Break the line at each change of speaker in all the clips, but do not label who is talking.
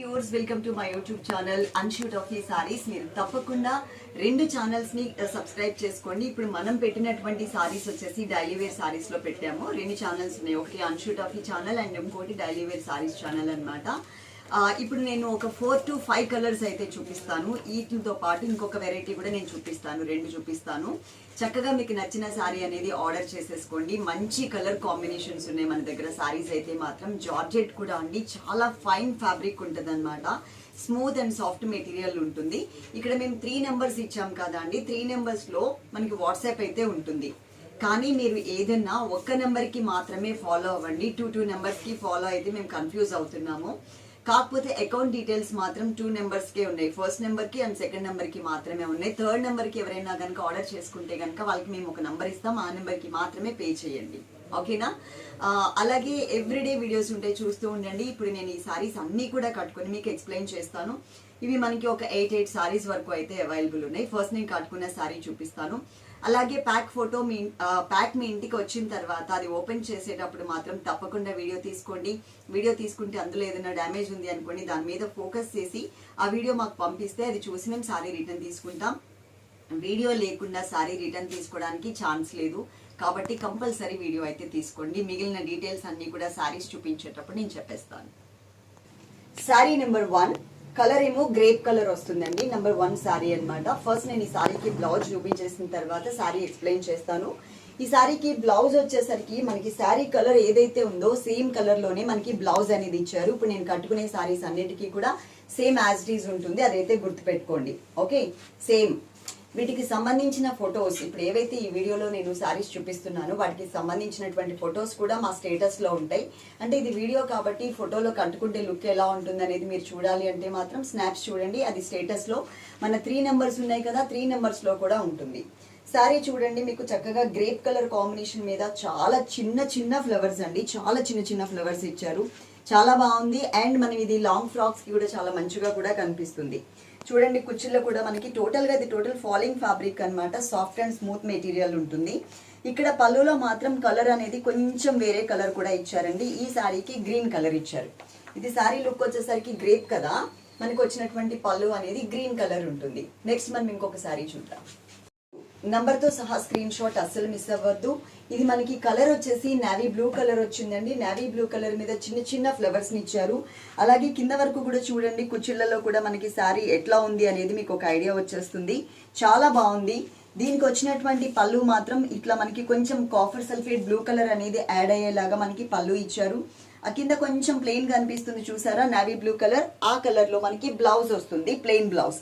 Viewers welcome to my YouTube channel అన్షూట్ ఆఫ్ ఈ సారీస్ మీరు తప్పకుండా రెండు ఛానల్స్ని సబ్స్క్రైబ్ చేసుకోండి. ఇప్పుడు మనం పెట్టినటువంటి సారీస్ వచ్చేసి డైలీ వేర్ సారీస్లో పెట్టాము. రెండు ఛానల్స్ ఉన్నాయి. ఒకటి అన్షూట్ ఆఫ్ ఈ ఛానల్ అండ్ ఇంకోటి డైలీ వేర్ సారీస్ ఛానల్ అనమాట ఇప్పుడు నేను ఒక ఫోర్ టు ఫైవ్ కలర్స్ అయితే చూపిస్తాను. వీటితో పాటు ఇంకొక వెరైటీ కూడా నేను చూపిస్తాను. రెండు చూపిస్తాను. చక్కగా మీకు నచ్చిన శారీ అనేది ఆర్డర్ చేసేసుకోండి. మంచి కలర్ కాంబినేషన్స్ ఉన్నాయి మన దగ్గర. శారీస్ అయితే మాత్రం జార్జెట్ కూడా అండి. చాలా ఫైన్ ఫ్యాబ్రిక్ ఉంటుంది అనమాట స్మూత్ అండ్ సాఫ్ట్ మెటీరియల్ ఉంటుంది. ఇక్కడ మేము త్రీ నెంబర్స్ ఇచ్చాం కదా అండి త్రీ నెంబర్స్లో మనకి వాట్సాప్ అయితే ఉంటుంది. కానీ మీరు ఏదన్నా ఒక్క నెంబర్కి మాత్రమే ఫాలో అవ్వండి. టూ టూ నెంబర్స్కి ఫాలో అయితే మేము కన్ఫ్యూజ్ అవుతున్నాము. కాకపోతే అకౌంట్ డీటెయిల్స్ మాత్రం టూ నెంబర్స్కే ఉన్నాయి. ఫస్ట్ నెంబర్కి అండ్ సెకండ్ నెంబర్కి మాత్రమే ఉన్నాయి. థర్డ్ నెంబర్కి ఎవరైనా కనుక ఆర్డర్ చేసుకుంటే కనుక వాళ్ళకి మేము ఒక నెంబర్ ఇస్తాం. ఆ నెంబర్కి మాత్రమే పే చేయండి. ఓకేనా అలాగే ఎవ్రీడే వీడియోస్ ఉంటాయి చూస్తూ ఉండండి. ఇప్పుడు నేను ఈ సారీస్ అన్నీ కూడా కట్టుకొని మీకు ఎక్స్ప్లెయిన్ చేస్తాను. ఇవి మనకి ఒక ఎయిట్ ఎయిట్ సారీస్ వరకు అయితే అవైలబుల్ ఉన్నాయి. ఫస్ట్ నేను కట్టుకున్న సారీ చూపిస్తాను. అలాగే ప్యాక్ ఫోటో మీ ప్యాక్ మీ ఇంటికి వచ్చిన తర్వాత అది ఓపెన్ చేసేటప్పుడు మాత్రం తప్పకుండా వీడియో తీసుకోండి. వీడియో తీసుకుంటే అందులో ఏదైనా డ్యామేజ్ ఉంది అనుకోండి దాని మీద ఫోకస్ చేసి ఆ వీడియో మాకు పంపిస్తే అది చూసి మేము సారీ రిటర్న్ తీసుకుంటాం. వీడియో లేకుండా సారీ రిటర్న్ తీసుకోవడానికి ఛాన్స్ లేదు. కాబట్టి కంపల్సరీ వీడియో అయితే తీసుకోండి. మిగిలిన డీటెయిల్స్ అన్నీ కూడా సారీస్ చూపించేటప్పుడు నేను చెప్పేస్తాను. శారీ నెంబర్ వన్ కలర్ ఏమో గ్రేప్ కలర్ వస్తుందండి నెంబర్ వన్ శారీ అన్నమాట. ఫస్ట్ నేను ఈ శారీకి బ్లౌజ్ చూపించేసిన తర్వాత శారీ ఎక్స్ప్లెయిన్ చేస్తాను. ఈ శారీకి బ్లౌజ్ వచ్చేసరికి మనకి శారీ కలర్ ఏదైతే ఉందో సేమ్ కలర్లోనే మనకి బ్లౌజ్ అనేది ఇచ్చారు. ఇప్పుడు నేను కట్టుకునే శారీస్ అన్నిటికీ కూడా సేమ్ యాజ్ డీజ్ ఉంటుంది అదైతే గుర్తుపెట్టుకోండి. ఓకే సేమ్ వీటికి సంబంధించిన ఫొటోస్ ఇప్పుడు ఏవైతే ఈ వీడియోలో నేను సారీస్ చూపిస్తున్నానో వాటికి సంబంధించినటువంటి ఫొటోస్ కూడా మా స్టేటస్లో ఉంటాయి. అంటే ఇది వీడియో కాబట్టి ఫోటోలో కట్టుకుంటే లుక్ ఎలా ఉంటుంది అనేది మీరు చూడాలి అంటే మాత్రం స్నాప్స్ చూడండి. అది స్టేటస్లో మన త్రీ నెంబర్స్ ఉన్నాయి కదా త్రీ నెంబర్స్లో కూడా ఉంటుంది. శారీ చూడండి మీకు చక్కగా గ్రేప్ కలర్ కాంబినేషన్ మీద చాలా చిన్న చిన్న ఫ్లవర్స్ అండి. చాలా చిన్న చిన్న ఫ్లవర్స్ ఇచ్చారు. చాలా బాగుంది. అండ్ మనం ఇది లాంగ్ ఫ్రాక్స్కి కూడా చాలా మంచిగా కూడా కనిపిస్తుంది. చూడండి కుర్చీలో కూడా మనకి టోటల్గా ఇది టోటల్ ఫాలింగ్ ఫ్యాబ్రిక్ అన్నమాట. సాఫ్ట్ అండ్ స్మూత్ మెటీరియల్ ఉంటుంది. ఇక్కడ పళ్ళులో మాత్రం కలర్ అనేది కొంచెం వేరే కలర్ కూడా ఇచ్చారండి. ఈ సారీకి గ్రీన్ కలర్ ఇచ్చారు. ఇది సారీ లుక్ వచ్చేసరికి గ్రేప్ కదా. మనకు వచ్చినటువంటి పళ్ళు అనేది గ్రీన్ కలర్ ఉంటుంది. నెక్స్ట్ మనం ఇంకొక శారీ చూద్దాం. నంబర్తో సహా స్క్రీన్ షాట్ అస్సలు మిస్ అవ్వద్దు. ఇది మనకి కలర్ వచ్చేసి నావీ బ్లూ కలర్ వచ్చిందండి. నావీ బ్లూ కలర్ మీద చిన్న చిన్న ఫ్లవర్స్ని ఇచ్చారు. అలాగే కింద వరకు కూడా చూడండి కుచ్చిళ్ళలో కూడా మనకి శారీ ఎట్లా ఉంది అనేది మీకు ఒక ఐడియా వచ్చేస్తుంది. చాలా బాగుంది. దీనికి వచ్చినటువంటి పళ్ళు మాత్రం ఇట్లా మనకి కొంచెం కాఫర్ సల్ఫేట్ బ్లూ కలర్ అనేది యాడ్ అయ్యేలాగా మనకి పళ్ళు ఇచ్చారు. ఆ కింద కొంచెం ప్లెయిన్ కనిపిస్తుంది చూసారా? నావీ బ్లూ కలర్ ఆ కలర్లో మనకి బ్లౌజ్ వస్తుంది ప్లెయిన్ బ్లౌజ్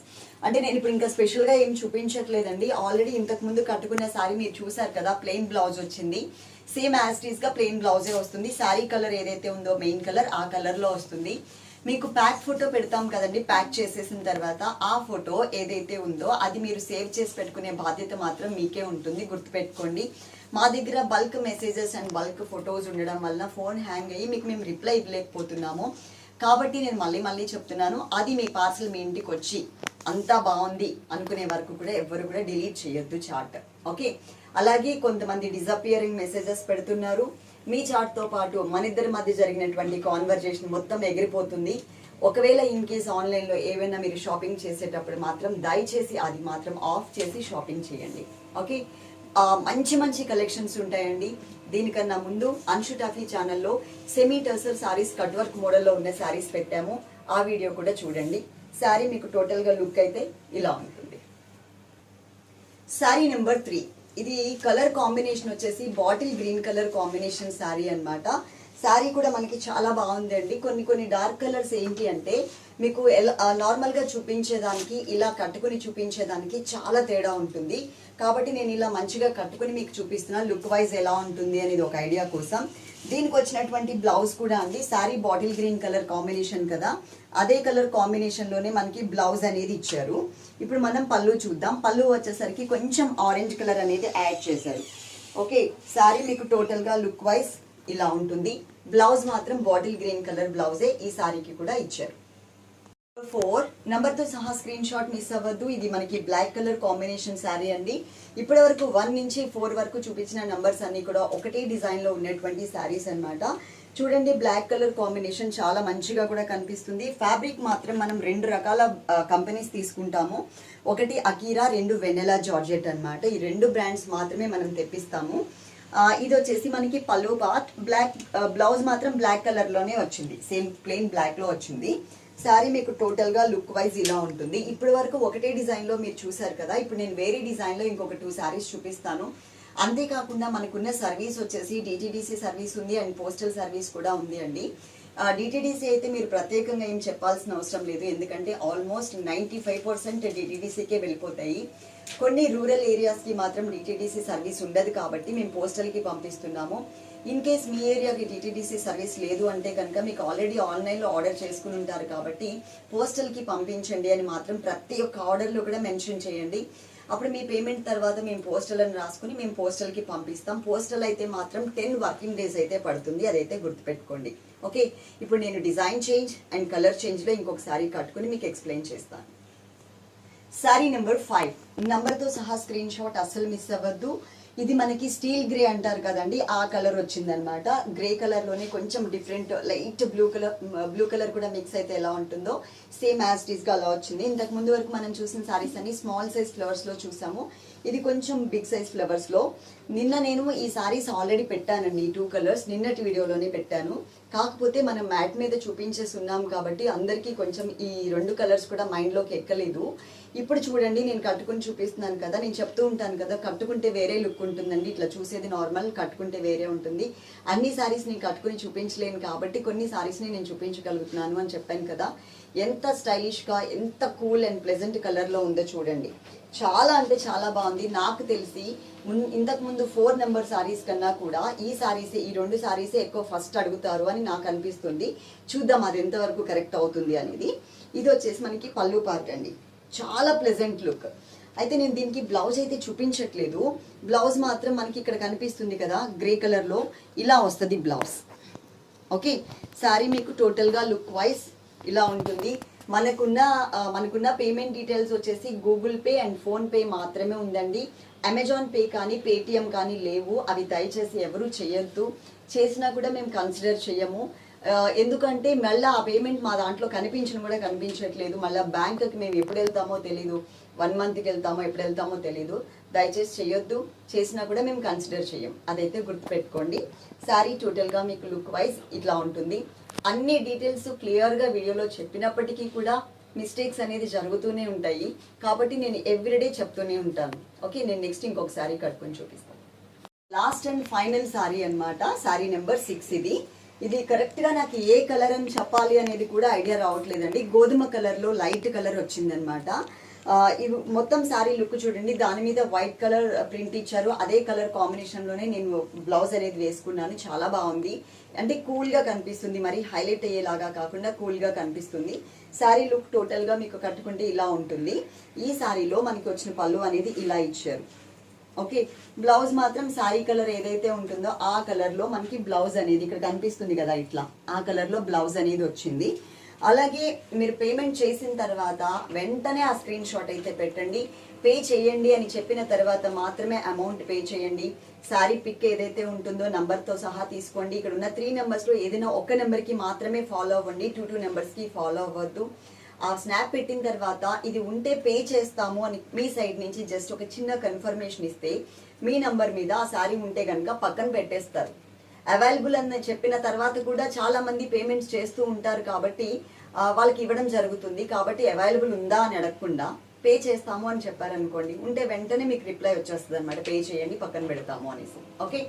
అంటే నేను ఇప్పుడు ఇంకా స్పెషల్గా ఏం చూపించట్లేదండి. ఆల్రెడీ ఇంతకు ముందు కట్టుకున్న శారీ మీరు చూసారు కదా ప్లెయిన్ బ్లౌజ్ వచ్చింది. సేమ్ యాస్టీస్ టీస్గా ప్లెయిన్ బ్లౌజే వస్తుంది. శారీ కలర్ ఏదైతే ఉందో మెయిన్ కలర్ ఆ కలర్లో వస్తుంది. మీకు ప్యాక్ ఫోటో పెడతాం కదండి ప్యాక్ చేసేసిన తర్వాత ఆ ఫోటో ఏదైతే ఉందో అది మీరు సేవ్ చేసి పెట్టుకునే బాధ్యత మాత్రం మీకే ఉంటుంది గుర్తుపెట్టుకోండి. మా దగ్గర bulk messages and bulk photos ఉండడం వలన ఫోన్ హ్యాంగ్ అయ్యి మీకు మేము రిప్లై ఇవ్వలేకపోతున్నాము. కాబట్టి నేను మళ్ళీ మళ్ళీ చెప్తున్నాను అది మీ పార్సల్ మీ ఇంటికి వచ్చి అంతా బాగుంది అనుకునే వరకు కూడా ఎవ్వరు కూడా డిలీట్ చేయొద్దు చార్ట్ ఓకే? అలాగే కొంతమంది డిజపియరింగ్ మెసేజెస్ పెడుతున్నారు. మీ చాట్తో తో పాటు మన ఇద్దరి మధ్య జరిగినటువంటి కాన్వర్జేషన్ మొత్తం ఎగిరిపోతుంది. ఒకవేళ ఇన్ కేస్ ఆన్లైన్లో ఏవైనా మీరు షాపింగ్ చేసేటప్పుడు మాత్రం దయచేసి అది మాత్రం ఆఫ్ చేసి షాపింగ్ చేయండి. ఓకే మంచి మంచి కలెక్షన్స్ ఉంటాయండి. దీనికన్నా ముందు అన్షు టాఫీ ఛానల్లో semi tussar saris cut work మోడల్లో ఉన్న శారీస్ పెట్టాము. ఆ వీడియో కూడా చూడండి. శారీ మీకు టోటల్గా లుక్ అయితే ఇలా ఉంటుంది. శారీ నెంబర్ త్రీ ఇది కలర్ కాంబినేషన్ వచ్చేసి bottle green colour combination sari అన్నమాట. శారీ కూడా మనకి చాలా బాగుందండి. కొన్ని కొన్ని డార్క్ కలర్స్ ఏంటి అంటే మీకు ఎలా నార్మల్గా చూపించేదానికి ఇలా కట్టుకుని చూపించేదానికి చాలా తేడా ఉంటుంది. కాబట్టి నేను ఇలా మంచిగా కట్టుకుని మీకు చూపిస్తున్నాను లుక్ వైజ్ ఎలా ఉంటుంది అనేది ఒక ఐడియా కోసం. దీనికి వచ్చినటువంటి బ్లౌజ్ కూడా అండి sari bottle green colour combination కదా. అదే కలర్ కాంబినేషన్లోనే మనకి బ్లౌజ్ అనేది ఇచ్చారు. ఇప్పుడు మనం పళ్ళు చూద్దాం. పళ్ళు వచ్చేసరికి కొంచెం ఆరెంజ్ కలర్ అనేది యాడ్ చేశారు. ఓకే శారీ మీకు టోటల్గా లుక్ వైజ్ ఇలా ఉంటుంది. బ్లౌజ్ మాత్రం బాటిల్ గ్రీన్ కలర్ బ్లౌజే ఈ శారీకి కూడా ఇచ్చారు. ఫోర్ నంబర్తో సహా స్క్రీన్ షాట్ మిస్ అవ్వద్దు ఇది మనకి బ్లాక్ కలర్ కాంబినేషన్ శారీ అండి. ఇప్పటి వరకు వన్ నుంచి ఫోర్ వరకు చూపించిన నంబర్స్ అన్ని కూడా ఒకటే డిజైన్లో ఉన్నటువంటి శారీస్ అన్నమాట. చూడండి బ్లాక్ కలర్ కాంబినేషన్ చాలా మంచిగా కూడా కనిపిస్తుంది. ఫ్యాబ్రిక్ మాత్రం మనం రెండు రకాల కంపెనీస్ తీసుకుంటాము. ఒకటి అకీరా రెండు వెనెలా జార్జెట్ అనమాట ఈ రెండు బ్రాండ్స్ మాత్రమే మనం తెప్పిస్తాము. ఇది వచ్చేసి మనకి పళ్ళు పార్ట్ బ్లాక్ బ్లౌజ్ మాత్రం బ్లాక్ కలర్లోనే వచ్చింది. సేమ్ ప్లెయిన్ బ్లాక్లో వచ్చింది. శారీ మీకు టోటల్గా లుక్ వైజ్ ఇలా ఉంటుంది. ఇప్పటి వరకు ఒకటే డిజైన్లో మీరు చూసారు కదా. ఇప్పుడు నేను వేరే డిజైన్లో ఇంకొక టూ శారీస్ చూపిస్తాను. అంతేకాకుండా మనకున్న సర్వీస్ వచ్చేసి డిటీడీసీ సర్వీస్ ఉంది అండ్ పోస్టల్ సర్వీస్ కూడా ఉంది అండి. డిటిడిసి అయితే మీరు ప్రత్యేకంగా ఏం చెప్పాల్సిన అవసరం లేదు. ఎందుకంటే ఆల్మోస్ట్ నైంటీ ఫైవ్ పర్సెంట్ డిటిడిసికే వెళ్ళిపోతాయి. కొన్ని రూరల్ ఏరియాస్కి మాత్రం డిటిడిసి సర్వీస్ ఉండదు కాబట్టి మేము పోస్టల్కి పంపిస్తున్నాము. ఇన్ కేస్ మీ ఏరియాకి టీటీడీసీ సర్వీస్ లేదు అంటే కనుక మీకు ఆల్రెడీ ఆన్లైన్లో ఆర్డర్ చేసుకుని ఉంటారు కాబట్టి పోస్టల్కి పంపించండి అని మాత్రం ప్రతి ఒక్క ఆర్డర్లో కూడా మెన్షన్ చేయండి. అప్పుడు మీ పేమెంట్ తర్వాత మేము పోస్టల్ అని రాసుకుని మేము పోస్టల్కి పంపిస్తాం. పోస్టల్ అయితే మాత్రం టెన్ వర్కింగ్ డేస్ అయితే పడుతుంది. అదైతే గుర్తుపెట్టుకోండి. ఓకే ఇప్పుడు నేను డిజైన్ చేంజ్ అండ్ కలర్ చేంజ్లో ఇంకొక సారీ కట్టుకుని మీకు ఎక్స్ప్లెయిన్ చేస్తాను. శారీ నెంబర్ ఫైవ్ నెంబర్తో సహా స్క్రీన్ షాట్ అస్సలు మిస్ అవ్వద్దు. ఇది మనకి స్టీల్ గ్రే అంటారు కదండి ఆ కలర్ వచ్చిందనమాట. గ్రే కలర్లోనే కొంచెం different light blue colour blue colour కూడా మిక్స్ అయితే ఎలా ఉంటుందో సేమ్ యాజ్గా అలా వచ్చింది. ఇంతకు ముందు వరకు మనం చూసిన సారీస్ అన్ని స్మాల్ సైజ్ ఫ్లవర్స్లో చూసాము. ఇది కొంచెం బిగ్ సైజ్ ఫ్లవర్స్లో. నిన్న నేను ఈ సారీస్ ఆల్రెడీ పెట్టానండి ఈ టూ కలర్స్ నిన్నటి వీడియోలోనే పెట్టాను. కాకపోతే మనం మ్యాట్ మీద చూపించేసి ఉన్నాం కాబట్టి అందరికీ కొంచెం ఈ రెండు కలర్స్ కూడా మైండ్లోకి ఎక్కలేదు. ఇప్పుడు చూడండి నేను కట్టుకుని చూపిస్తున్నాను కదా నేను చెప్తూ ఉంటాను కదా కట్టుకుంటే వేరే లుక్ ఉంటుందండి. ఇట్లా చూసేది నార్మల్ కట్టుకుంటే వేరే ఉంటుంది. అన్ని సారీస్ నేను కట్టుకుని చూపించలేను కాబట్టి కొన్ని సారీస్ని నేను చూపించగలుగుతున్నాను అని చెప్పాను కదా. ఎంత స్టైలిష్గా ఎంత కూల్ అండ్ ప్లెజెంట్ కలర్లో ఉందో చూడండి. చాలా అంటే చాలా బాగుంది. నాకు తెలిసి మున్- ఇంతకు ముందు ఫోర్ నెంబర్ సారీస్ కన్నా కూడా ఈ సారీస్ ఈ రెండు సారీసే ఎక్కువ ఫస్ట్ అడుగుతారు అని నాకు అనిపిస్తుంది. చూద్దాం అది ఎంతవరకు కరెక్ట్ అవుతుంది అనేది. ఇది వచ్చేసి మనకి పళ్ళు పార్ట్ అండి. చాలా ప్లెజెంట్ లుక్ అయితే నేను దీనికి బ్లౌజ్ అయితే చూపించట్లేదు. బ్లౌజ్ మాత్రం మనకి ఇక్కడ కనిపిస్తుంది కదా గ్రే కలర్లో. ఇలా వస్తుంది బ్లౌజ్. ఓకే? శారీ మీకు టోటల్గా లుక్ వైజ్ ఇలా ఉంటుంది. మనకున్న మనకున్న పేమెంట్ డీటెయిల్స్ వచ్చేసి Google Pay and PhonePe మాత్రమే ఉందండి. అమెజాన్ పే కానీ పేటిఎం కానీ లేవు. అవి దయచేసి ఎవరు చేయొద్దు. చేసినా కూడా మేము కన్సిడర్ చేయము. ఎందుకంటే మళ్ళీ ఆ పేమెంట్ మా దాంట్లో కనిపించడం కూడా కనిపించట్లేదు. మళ్ళీ బ్యాంకుకి మేము ఎప్పుడు వెళ్తామో తెలీదు. వన్ మంత్కి వెళ్తామో ఎప్పుడు వెళ్తామో తెలీదు. దయచేసి చేయొద్దు. చేసినా కూడా మేము కన్సిడర్ చేయం అదైతే గుర్తుపెట్టుకోండి. శారీ టోటల్గా మీకు లుక్ వైజ్ ఇట్లా ఉంటుంది. అన్ని డీటెయిల్స్ క్లియర్గా వీడియోలో చెప్పినప్పటికీ కూడా మిస్టేక్స్ అనేది జరుగుతూనే ఉంటాయి. కాబట్టి నేను ఎవ్రీడే చెప్తూనే ఉంటాను. ఓకే నేను నెక్స్ట్ ఇంకొక శారీ కట్టుకొని చూపిస్తాను. లాస్ట్ అండ్ ఫైనల్ శారీ అన్నమాట. శారీ నెంబర్ సిక్స్ ఇది. ఇది కరెక్ట్గా నాకు ఏ కలర్ అని చెప్పాలి అనేది కూడా ఐడియా రావట్లేదండి. గోధుమ కలర్లో లైట్ కలర్ వచ్చిందనమాట ఇవి మొత్తం సారీ లుక్ చూడండి దాని మీద వైట్ కలర్ ప్రింట్ ఇచ్చారు. అదే కలర్ కాంబినేషన్లోనే నేను బ్లౌజ్ అనేది వేసుకున్నాను. చాలా బాగుంది. అంటే కూల్గా కనిపిస్తుంది. మరి హైలైట్ అయ్యేలాగా కాకుండా కూల్గా కనిపిస్తుంది. సారీ లుక్ టోటల్గా మీకు కట్టుకుంటే ఇలా ఉంటుంది. ఈ సారీలో మనకి వచ్చిన పళ్ళు అనేది ఇలా ఇచ్చారు. ఓకే? బ్లౌజ్ మాత్రం శారీ కలర్ ఏదైతే ఉంటుందో ఆ కలర్లో మనకి బ్లౌజ్ అనేది ఇక్కడ కనిపిస్తుంది కదా ఇట్లా. ఆ కలర్లో బ్లౌజ్ అనేది వచ్చింది. అలాగే మీరు పేమెంట్ చేసిన తర్వాత వెంటనే ఆ స్క్రీన్ షాట్ అయితే పెట్టండి. పే చేయండి అని చెప్పిన తర్వాత మాత్రమే అమౌంట్ పే చేయండి. శారీ పిక్ ఏదైతే ఉంటుందో నంబర్తో సహా తీసుకోండి. ఇక్కడ ఉన్న త్రీ నెంబర్స్లో ఏదైనా ఒక నెంబర్కి మాత్రమే ఫాలో అవ్వండి. టూ టూ నెంబర్స్కి ఫాలో అవ్వద్దు. ఆ స్నాప్ పెట్టిన తర్వాత ఇది ఉంటే పే చేస్తాము అని మీ సైడ్ నుంచి జస్ట్ ఒక చిన్న కన్ఫర్మేషన్ ఇస్తే మీ నంబర్ మీద ఆ శారీ ఉంటే కనుక పక్కన పెట్టేస్తారు. అవైలబుల్ అని చెప్పిన తర్వాత కూడా చాలా మంది పేమెంట్స్ చేస్తూ ఉంటారు కాబట్టి వాళ్ళకి ఇవ్వడం జరుగుతుంది. కాబట్టి అవైలబుల్ ఉందా అని అడగకుండా పే చేస్తాము అని చెప్పారనుకోండి ఉంటే వెంటనే మీకు రిప్లై వచ్చేస్తుంది అనమాట పే చేయండి పక్కన పెడతాము అనేసి. ఓకే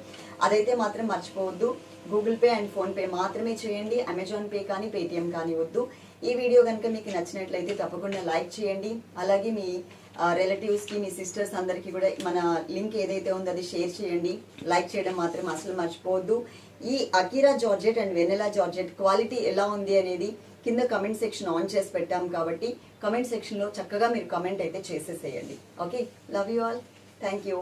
అదైతే మాత్రం మర్చిపోవద్దు. గూగుల్ పే అండ్ ఫోన్పే మాత్రమే చేయండి. అమెజాన్ పే కానీ పేటిఎం కానీ వద్దు. ఈ వీడియో కనుక మీకు నచ్చినట్లయితే తప్పకుండా లైక్ చేయండి. అలాగే మీ రిలేటివ్స్కి మీ సిస్టర్స్ అందరికీ కూడా మన లింక్ ఏదైతే ఉందో అది షేర్ చేయండి. లైక్ చేయడం మాత్రం అసలు మర్చిపోవద్దు. ఈ Akira georgette and Vennela georgette quality ఎలా ఉంది అనేది కింద కమెంట్ సెక్షన్ ఆన్ చేసి పెట్టాం కాబట్టి కమెంట్ సెక్షన్లో చక్కగా మీరు కమెంట్ అయితే చేసేసేయండి. Okay love you all thank you